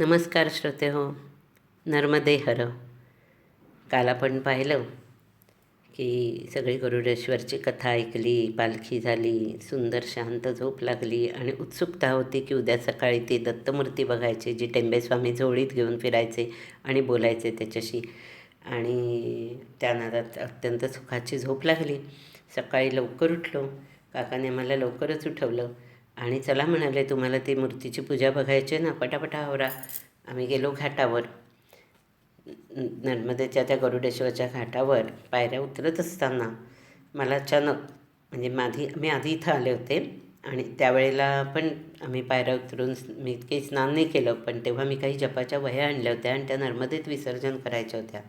नमस्कार श्रोते हो नर्मदे हर. काल आपण पाहिलं की सगळी गरुडेश्वरची कथा ऐकली पालखी झाली सुंदर शांत झोप लागली आणि उत्सुकता होती की उद्या सकाळी ती दत्तमूर्ती बघायची जी टेंबेस्वामी झोळीत घेऊन फिरायचे आणि बोलायचे त्याच्याशी. आणि त्या नादात अत्यंत सुखाची झोप लागली. सकाळी लवकर उठलो. काकाने मला लवकरच उठवलं. आणि चला म्हणाले तुम्हाला ती मूर्तीची पूजा बघायची आहे ना? पटापटा आवरा. आम्ही गेलो घाटावर. नर्मदेच्या त्या गरुडेश्वरच्या घाटावर पायऱ्या उतरत असताना मला अचानक म्हणजे माझी मी आधी इथं आले होते आणि त्यावेळेला पण आम्ही पायऱ्या उतरून मी काही स्नान नाही केलं पण तेव्हा मी काही जपाच्या वह्या आणल्या होत्या आणि त्या नर्मदेत विसर्जन करायच्या होत्या.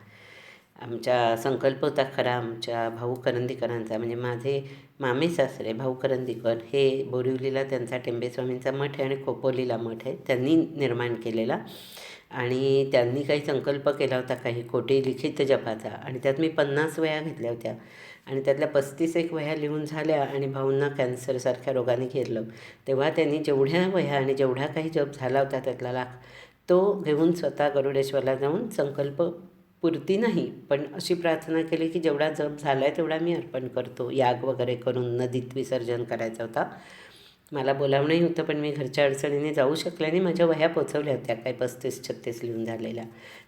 आमच्या संकल्प होता खरा आमच्या भाऊ करंदीकरांचा म्हणजे माझे मामे सासरे भाऊ करंदीकर हे बोरिवलीला त्यांचा टेंबेस्वामींचा मठ आहे आणि खोपोलीला मठ आहे. त्यांनी निर्माण केलेला. आणि त्यांनी काही संकल्प केला होता काही कोटी लिखित जपाचा. आणि त्यात मी पन्नास वह्या घेतल्या होत्या. आणि त्यातल्या पस्तीस एक वह्या लिहून झाल्या आणि भाऊंना कॅन्सरसारख्या रोगाने घेरलं. तेव्हा त्यांनी जेवढ्या वह्या आणि जेवढा काही जप झाला होता त्यातला लाख तो घेऊन स्वतः गरुडेश्वरला जाऊन संकल्प पुरती नाही. पण अशी प्रार्थना केली की जेवढा जप झाला आहे तेवढा मी अर्पण करतो. याग वगैरे करून नदीत विसर्जन करायचा होता. मला बोलावणंही होतं पण मी घरच्या अडचणीने जाऊ शकले आणि माझ्या वह्या पोचवल्या होत्या काय पस्तीस छत्तीस लिहून झालेल्या.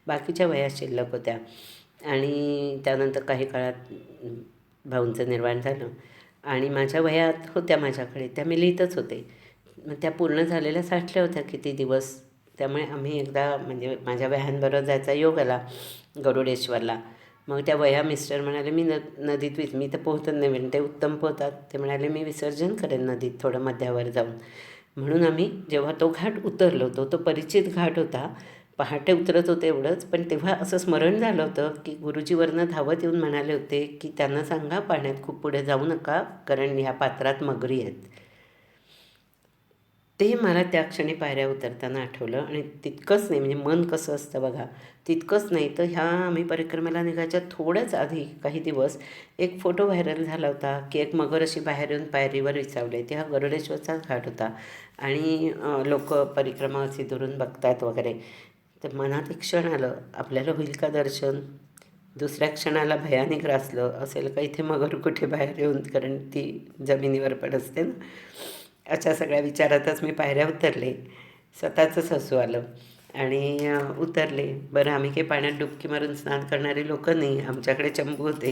बाकीच्या वह्या शिल्लक होत्या. आणि त्यानंतर काही काळात भाऊंचं निर्माण झालं. आणि माझ्या वह्यात होत्या माझ्याकडे. त्या मी लिहितच होते. मग त्या पूर्ण झालेल्या साठल्या होत्या. किती दिवस त्यामुळे आम्ही एकदा म्हणजे माझ्या वह्यांबरोबर जायचा योग आला गरुडेश्वरला. मग त्या वह्या मिस्टर म्हणाले मी न नदीत विस मी तर पोहतच नाही म्हणजे ते उत्तम पोहतात. ते म्हणाले मी विसर्जन करेन नदीत थोडं मध्यावर जाऊन. म्हणून आम्ही जेव्हा तो घाट उतरलो होतो तो परिचित घाट होता. पहाटे उतरत होते एवढंच पण तेव्हा असं स्मरण झालं होतं की गुरुजीवरनं धावत येऊन म्हणाले होते की त्यांना सांगा पाण्यात खूप पुढे जाऊ नका कारण ह्या पात्रात मगरी आहेत. ते मला त्या क्षणी पायऱ्या उतरताना आठवलं आणि तितकंच नाही म्हणजे मन कसं असतं बघा तितकंच नाही. तर ह्या आम्ही परिक्रमेला निघायच्या थोड्याच आधी काही दिवस एक फोटो व्हायरल झाला होता की एक मगर अशी बाहेर येऊन पायरीवर विचावले ते हा गरुडेश्वरचाच घाट होता आणि लोक परिक्रमा अशी दुरून बघतात वगैरे. तर मनात एक क्षण आलं आपल्याला होईल का दर्शन? दुसऱ्या क्षणाला भयाने ग्रासलं असेल का इथे मगर कुठे बाहेर येऊन? कारण ती जमिनीवर पण असते ना. अशा सगळ्या विचारातच मी पायऱ्या उतरले. स्वतःचंच हसू आलं आणि उतरले. बरं आम्ही काही पाण्यात डुबकी मारून स्नान करणारे लोक नाही. आमच्याकडे चंबू होते.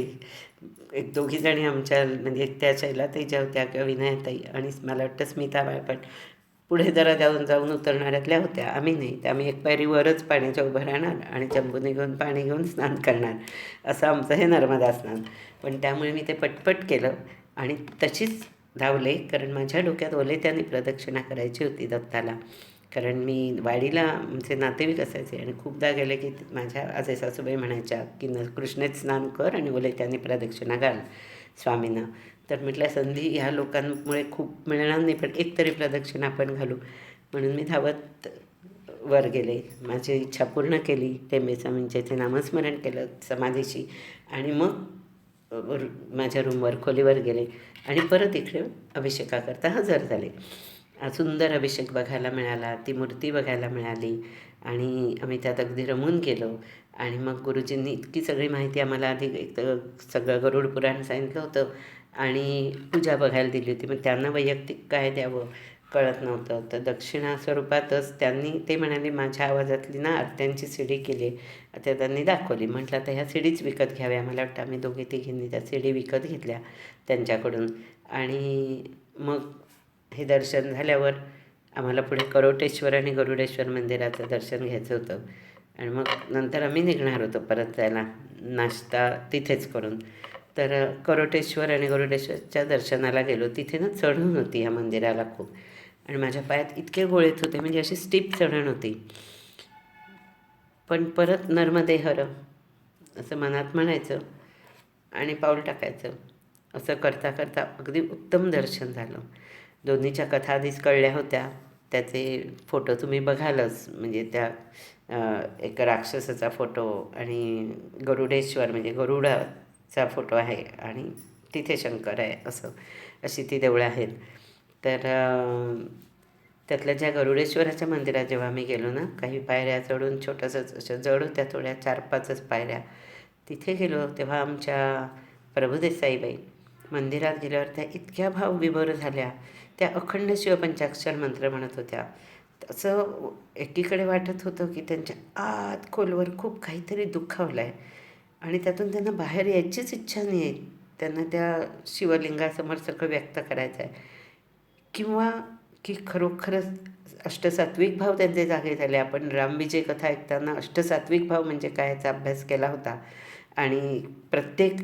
एक दोघी जणी आमच्या म्हणजे त्या शैलाताई ज्या होत्या किंवा विनायताई आणि मला वाटतं स्मिता बाळपट पुढे जरा जाऊन जाऊन उतरणाऱ्यातल्या होत्या. आम्ही नाही. तर आम्ही एक पायरी वरच पाण्याच्या उभं राहणार आणि चंबूने घेऊन पाणी घेऊन स्नान करणार. असं आमचं हे नर्मदा स्नान. पण त्यामुळे मी ते पटपट केलं आणि तशीच धावले. कारण माझ्या डोक्यात ओले त्याने प्रदक्षिणा करायची होती दत्ताला. कारण मी वाडीला आमचे नातेवाईक असायचे आणि खूपदा गेले की माझ्या आजे सासूबाई म्हणायच्या की न कृष्णेत स्नान कर आणि ओले त्याने प्रदक्षिणा घाल स्वामींना. तर म्हटल्या संधी ह्या लोकांमुळे खूप मिळणार नाही पण एक तरी प्रदक्षिणा आपण घालू. म्हणून मी धावत वर गेले. माझी इच्छा पूर्ण केली. टेंबे म्हणजे स्वामींचे ते नामस्मरण केलं समाधीशी. आणि मग वर माझ्या रूमवर खोलीवर गेले आणि परत इकडे अभिषेकाकरता हजर झाले. सुंदर अभिषेक बघायला मिळाला ती मूर्ती बघायला मिळाली आणि आम्ही त्यात अगदी रमून गेलो. आणि मग गुरुजींनी इतकी सगळी माहिती आम्हाला आधी एक तर सगळं गरुड पुराण सांगितलं होतं आणि पूजा बघायला दिली होती. मग त्यांना वैयक्तिक काय द्यावं? कळत नव्हतं. तर दक्षिणा स्वरूपातच त्यांनी ते म्हणाले माझ्या आवाजातली ना आरत्यांची सीडी केली आता त्यांनी दाखवली. म्हटलं आता ह्या सीडीच विकत घ्याव्या. मला वाटतं आम्ही दोघे तिघींनी त्या सीडी विकत घेतल्या त्यांच्याकडून. आणि मग हे दर्शन झाल्यावर आम्हाला पुढे करोटेश्वर आणि गरुडेश्वर मंदिराचं दर्शन घ्यायचं होतं. आणि मग नंतर आम्ही निघणार होतो परत जायला नाश्ता तिथेच करून. तर करोटेश्वर आणि गरुडेश्वरच्या दर्शनाला गेलो. तिथे ना चढून होती ह्या मंदिराला खूप. आणि माझ्या पायात इतके गोळेत होते म्हणजे अशी स्टीप चढण होती. पण परत नर्मदे हर असं मनात म्हणायचं आणि पाऊल टाकायचं. असं करता करता अगदी उत्तम दर्शन झालं. दोन्हीच्या कथा आधीच कळल्या होत्या. त्याचे फोटो तुम्ही बघालच म्हणजे त्या एक राक्षसाचा फोटो आणि गरुडेश्वर म्हणजे गरुडाचा फोटो आहे आणि तिथे शंकर आहे असं अशी ती देवळं आहेत. तर त्यातल्या ज्या गरुडेश्वराच्या मंदिरात जेव्हा आम्ही गेलो ना काही पायऱ्या चढून छोटंसं असं जड होत्या थोड्या चार पाचच पायऱ्या तिथे गेलो तेव्हा आमच्या प्रभुदेसाईबाई मंदिरात गेल्यावर त्या इतक्या भाव विभोर झाल्या. त्या अखंड शिवपंचाक्षर मंत्र म्हणत होत्या. असं एकीकडे वाटत होतं की त्यांच्या आत खोलवर खूप काहीतरी दुःखावलं आहे आणि त्यातून त्यांना बाहेर यायचीच इच्छा नाही आहे त्यांना त्या शिवलिंगासमोर सगळं व्यक्त करायचं आहे किंवा की खरोखरच अष्टसात्विक भाव त्यांचे जागे झाले. आपण रामविजय कथा ऐकताना अष्टसात्विक भाव म्हणजे काय याचा अभ्यास केला होता. आणि प्रत्येक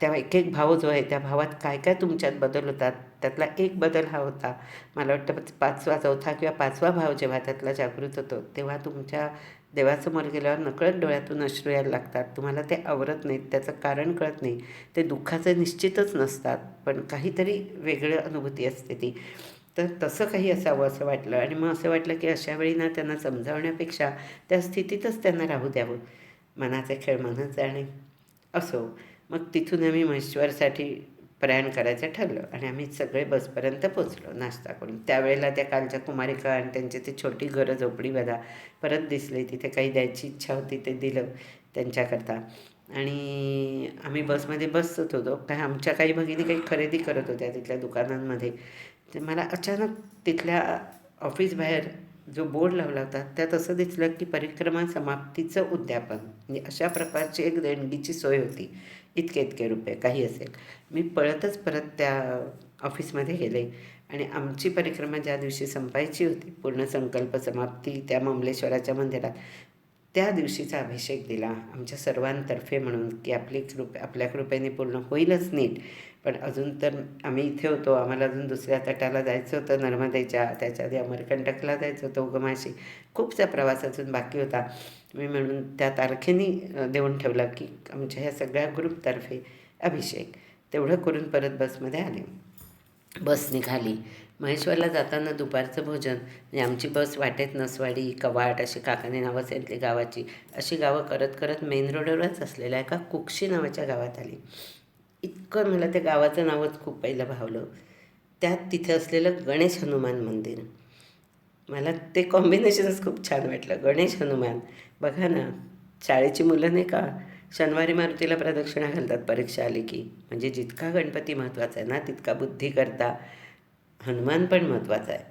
त्या एक एक भाव जो आहे त्या भावात काय काय तुमच्यात बदल होतात त्यातला एक बदल हा होता. मला वाटतं पाचवा चौथा किंवा पाचवा भाव जेव्हा त्यातला जागृत होतो तेव्हा तुमच्या देवासमोर गेल्यावर नकळत डोळ्यातून अश्रू यायला लागतात. तुम्हाला ते आवरत नाहीत त्याचं कारण कळत नाही. ते दुःखाचं निश्चितच नसतात पण काहीतरी वेगळं अनुभूती असते ती. तर तसं काही असावं असं वाटलं आणि मग असं वाटलं की अशा वेळी ना त्यांना समजावण्यापेक्षा त्या स्थितीतच त्यांना राहू द्यावं. मनाचे खेळ मनच जाणे. असो. मग तिथून आम्ही महेश्वरसाठी प्रयाण करायचं ठरलं आणि आम्ही सगळे बसपर्यंत पोचलो. नाश्ता करून. त्यावेळेला त्या कालच्या कुमारिका आणि त्यांची ती छोटी घरं झोपडी बघा परत दिसली. तिथे काही द्यायची इच्छा होती ते दिलं त्यांच्याकरता. आणि आम्ही बसमध्ये बसत होतो. काय आमच्या काही भगिनी काही खरेदी करत होत्या तिथल्या दुकानांमध्ये. तर मला अचानक तिथल्या ऑफिस बाहेर जो बोर्ड लावला होता त्यात असं दिसलं की परिक्रमा समाप्तीचं उद्यापन. म्हणजे अशा प्रकारची एक देणगीची सोय होती. इतके इतके रुपये काही असेल मी पळतच परत त्या ऑफिसमध्ये गेले. आणि आमची परिक्रमा ज्या दिवशी संपायची होती पूर्ण संकल्प समाप्ती त्या ममलेश्वराच्या मंदिरात त्या दिवशीचा अभिषेक दिला आमच्या सर्वांतर्फे म्हणून की आपली कृप आपल्या कृपेने पूर्ण होईलच नीट. पण अजून तर आम्ही इथे होतो आम्हाला अजून दुसऱ्या तटाला जायचं होतं नर्मदेच्या त्याच्या आधी अमरकंटकला जायचं होतं उगमाशी. खूपसा प्रवास अजून बाकी होता. मी म्हणून त्या तारखेने देऊन ठेवला की आमच्या ह्या सगळ्या ग्रुपतर्फे अभिषेक. तेवढं करून परत बसमध्ये आले. बस निघाली. महेश्वरला जाताना दुपारचं भोजन. म्हणजे आमची बस वाटेत नसवाडी कवाट अशी काकाने नावं सांगितली गावाची. अशी गावं करत करत मेन रोडवरच असलेल्या एका कुक्षी नावाच्या गावात आली. इतकं मला त्या गावाचं नावच खूप पहिलं भावलं. त्यात तिथे असलेलं गणेश हनुमान मंदिर. मला ते कॉम्बिनेशनच खूप छान वाटलं. गणेश हनुमान. बघा ना शाळेची मुलं नाही का शनिवारी मारुतीला प्रदक्षिणा घालतात परीक्षा आली की. म्हणजे जितका गणपती महत्त्वाचा आहे ना तितका बुद्धी करता हनुमान पण महत्त्वाचा आहे.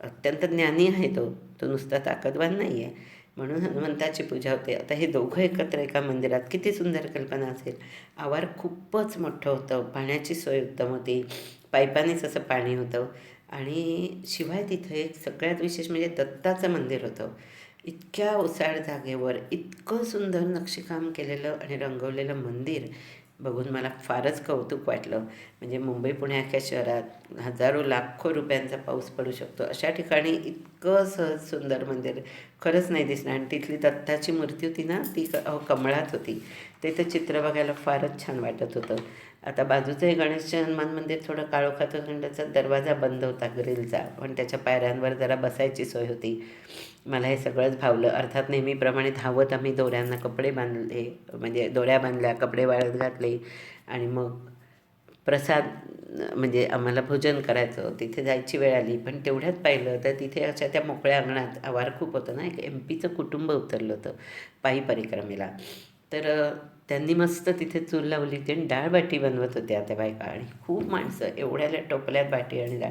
अत्यंत ज्ञानी आहे तो. तो नुसता ताकदवान नाही आहे म्हणून हनुमंताची पूजा होते. आता हे दोघं एकत्र एका मंदिरात किती सुंदर कल्पना असेल. आवार खूपच मोठं होतं. पाण्याची सोय उत्तम होती. पाईपानेच असं पाणी होतं. आणि शिवाय तिथं एक सगळ्यात विशेष म्हणजे दत्ताचं मंदिर होतं. इतक्या ओसाड जागेवर इतकं सुंदर नक्षीकाम केलेलं आणि रंगवलेलं मंदिर बघून मला फारच कौतुक वाटलं. म्हणजे मुंबई पुण्याख्या शहरात हजारो लाखो रुपयांचा पाऊस पडू शकतो. अशा ठिकाणी इत इतकं सहज सुंदर मंदिर. खरंच नाही दिसणार. आणि तिथली दत्ताची मूर्ती होती ना ती क कमळात होती. ते तर चित्र बघायला फारच छान वाटत होतं. आता बाजूचं हे गणेश हनुमान मंदिर थोडं काळोखात खंडाचा दरवाजा बंद होता ग्रिलचा. पण त्याच्या पायऱ्यांवर जरा बसायची सोय होती. मला हे सगळंच भावलं. अर्थात नेहमीप्रमाणे धावत आम्ही दोऱ्यांना कपडे बांधले म्हणजे दोऱ्या बांधल्या कपडे वाळत घातले. आणि मग प्रसाद म्हणजे आम्हाला भोजन करायचं तिथे जायची वेळ आली. पण तेवढ्यात पाहिलं तर तिथे अशा त्या मोकळ्या अंगणात आवार खूप होतं ना. एक एम पीचं कुटुंब उतरलं होतं पायी परिक्रमेला. तर त्यांनी मस्त तिथे चूल लावली होती आणि डाळ बाटी बनवत होत्या त्या बायका. आणि खूप माणसं एवढ्याल्या टोपल्यात बाटी आणि डाळ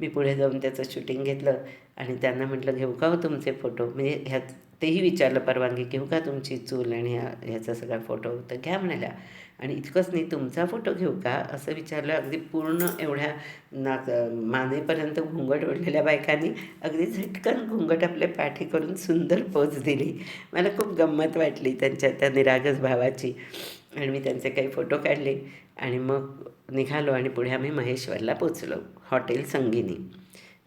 मी पुढे जाऊन त्याचं शूटिंग घेतलं आणि त्यांना म्हटलं घेऊ का हो तुमचे फोटो? म्हणजे ह्यात तेही विचारलं परवानगी घेऊ का तुमची चूल आणि ह्या ह्याचा सगळा फोटो? तर घ्या म्हणाल्या. आणि इतकंच नाही तुमचा फोटो घेऊ का? असं विचारलं. अगदी पूर्ण एवढ्या नाक मानेपर्यंत घुंगट ओढलेल्या बायकांनी अगदी झटकन घुंगट आपले पाठी करून सुंदर पोच दिली. मला खूप गंमत वाटली त्यांच्या त्या निरागस भावाची. आणि मी त्यांचे काही फोटो काढले. आणि मग निघालो आणि पुढे आम्ही महेश्वरला पोचलो हॉटेल संगीनी.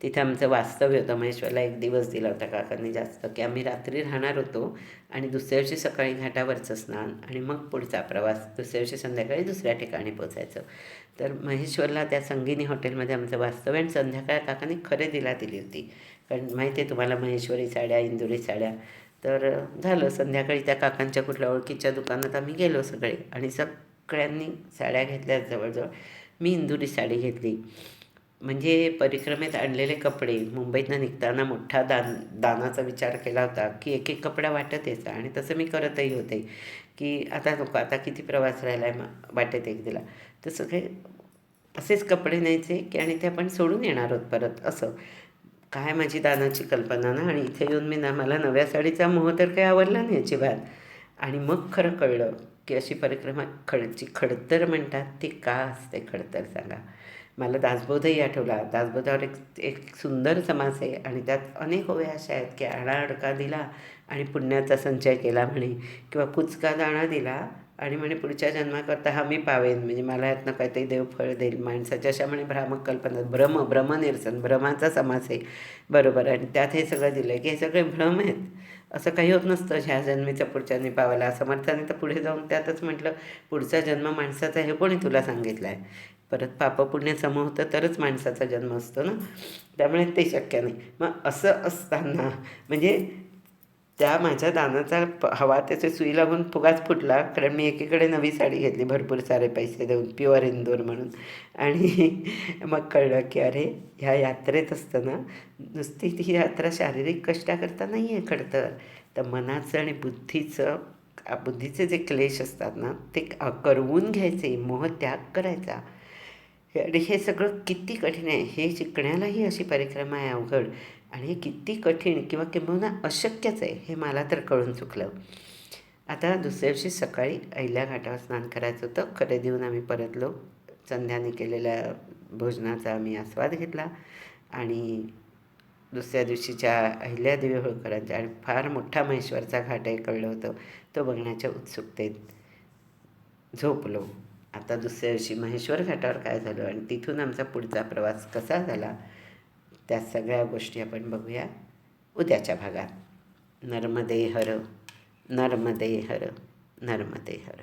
तिथे आमचं वास्तव्य होतं. महेश्वरला एक दिवस दिला होता काकांनी जास्त की आम्ही रात्री राहणार होतो आणि दुसऱ्या दिवशी सकाळी घाटावरचं स्नान आणि मग पुढचा प्रवास. दुसऱ्या दिवशी संध्याकाळी दुसऱ्या ठिकाणी पोचायचं तर महेश्वरला त्या संगिनी हॉटेलमध्ये आमचं वास्तव्य आणि संध्याकाळ काकांनी खरेदीला दिली होती. कारण माहिती आहे तुम्हाला महेश्वरी साड्या इंदुरी साड्या. तर झालं संध्याकाळी त्या काकांच्या कुठल्या ओळखीच्या दुकानात आम्ही गेलो सगळे आणि सगळ्यांनी साड्या घेतल्या जवळजवळ. मी इंदुरी साडी घेतली. म्हणजे परिक्रमेत आणलेले कपडे मुंबईतनं निघताना मोठा दान दानाचा विचार केला होता की एक एक कपडा वाटत यायचा. आणि तसं मी करतही होते की आता नको आता किती प्रवास राहिला आहे वाटत वाटेत एक दिला. तर सगळे असेच कपडे न्यायचे की आणि ते आपण सोडून येणार आहोत परत असं. काय माझी दानाची कल्पना ना? आणि इथे येऊन मी ना मला नव्या साडीचा मोह तर काही आवडला नाही अजिबात. आणि मग खरं कळलं की अशी परिक्रमा खडची खडतर म्हणतात ती का असते खडतर सांगा. मला दासबोधही आठवला. दासबोधावर एक एक सुंदर समास आहे आणि त्यात अनेक ओव्या अशा आहेत की आणा अडका दिला आणि पुण्याचा संचय केला म्हणे किंवा कुचका दाणा दिला आणि म्हणे पुढच्या जन्माकरता हा मी पावेन. म्हणजे मला यातनं काहीतरी देव फळ देईल. माणसाच्या अशा म्हणे भ्रामक कल्पना भ्रम भ्रमनिरसन भ्रमाचा समास आहे. बरोबर. आणि त्यात हे सगळं दिलं आहे की हे सगळे भ्रम आहेत. असं काही होत नसतं ह्या जन्मीचा पुढच्या पावायला समर्थाने तर पुढे जाऊन त्यातच म्हटलं पुढचा जन्म माणसाचा हे कोणी तुला सांगितलं आहे परत पापपुण्य सम होतं तरच माणसाचा जन्म असतो ना? त्यामुळे ते शक्य नाही. मग असं असताना म्हणजे त्या माझ्या दानाचा हवा त्याचे सुई लागून फुगाच फुटला. कारण मी एकीकडे नवी साडी घेतली भरपूर सारे पैसे देऊन प्युअर इंदोर म्हणून. आणि मग कळलं की अरे ह्या यात्रेत असताना नुसती ही यात्रा शारीरिक कष्टाकरता नाही आहे खरं तर तर मनाचं आणि बुद्धीचं बुद्धीचे जे क्लेश असतात ना ते करवून घ्यायचे मोह त्याग करायचा. आणि हे सगळं किती कठीण आहे. हे शिकण्यालाही अशी परिक्रमा आहे अवघड. आणि हे किती कठीण किंवा किंबहुना अशक्यच आहे हे मला तर कळून चुकलं. आता दुसऱ्या दिवशी सकाळी अहिल्या घाटावर स्नान करायचं होतं. खरेदी देऊन आम्ही परतलो. संध्याने केलेल्या भोजनाचा आम्ही आस्वाद घेतला. आणि दुसऱ्या दिवशीच्या अहिल्यादेवी होळकरांच्या आणि फार मोठा महेश्वरचा घाट आहे कळलं होतं. तो बघण्याच्या उत्सुकतेत झोपलो. आता दुसऱ्या दिवशी महेश्वर घाटावर काय झालं आणि तिथून आमचा पुढचा प्रवास कसा झाला त्या सगळ्या गोष्टी आपण बघूया उद्याच्या भागात. नर्मदे हर नर्मदे हर नर्मदे हर.